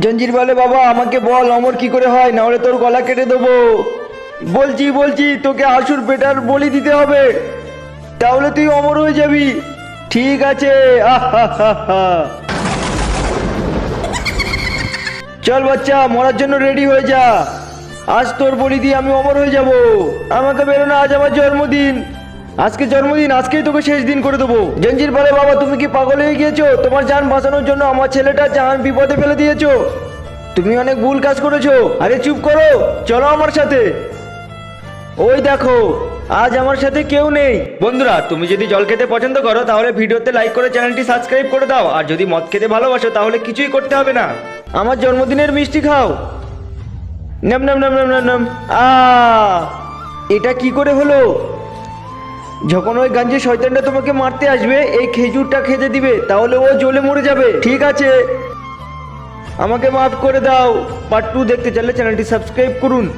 জঞ্জির বলে, বাবা, আমাকে বল, অমর কি করে হয়? নাহলে তোর গলা কেটে দেবো। বলছি বলছি, তোকে আসুর বেটার বলি দিতে হবে। তাহলে তুই অমর হয়ে যাবি। ঠিক আছে। চল বাচ্চা, মরার জন্য রেডি হয়ে যা। আজ তোর বলি দিয়ে আমি অমর হয়ে যাব। আমাকে বেরো না আজ আমার জন্মদিন। আজকে জন্মদিন, আজকেই তোকে শেষ দিন করে দেবো। জঞ্জির বলে, বাবা, তুমি কি পাগল হয়ে গিয়েছো? তোমার জান বাঁচানোর জন্য আমার ছেলেটা জান বিপদে ফেলে দিয়েছ। তুমি অনেক ভুল কাজ করেছ। আরে, চুপ করো। চলো আমার সাথে। ওই দেখো, আজ আমার সাথে কেউ নেই। বন্ধুরা, তুমি যদি জল খেতে পছন্দ করো, তাহলে ভিডিওতে লাইক করে চ্যানেলটি সাবস্ক্রাইব করে দাও। আর যদি মদ খেতে ভালোবাসো, তাহলে কিছুই করতে হবে না। আমার জন্মদিনের মিষ্টি খাও। নাম নাম নাম নাম নাম নাম। আ এটা কি করে হলো? যখন ওই গাঞ্জে শয়তানটা তোমাকে মারতে আসবে, এই খেজুরটা খেতে দিবে, তাহলে ও জ্বলে মরে যাবে। ঠিক আছে? আমাকে মাফ করে দাও। পার্ট টু দেখতে চাইলে চ্যানেলটি সাবস্ক্রাইব করুন।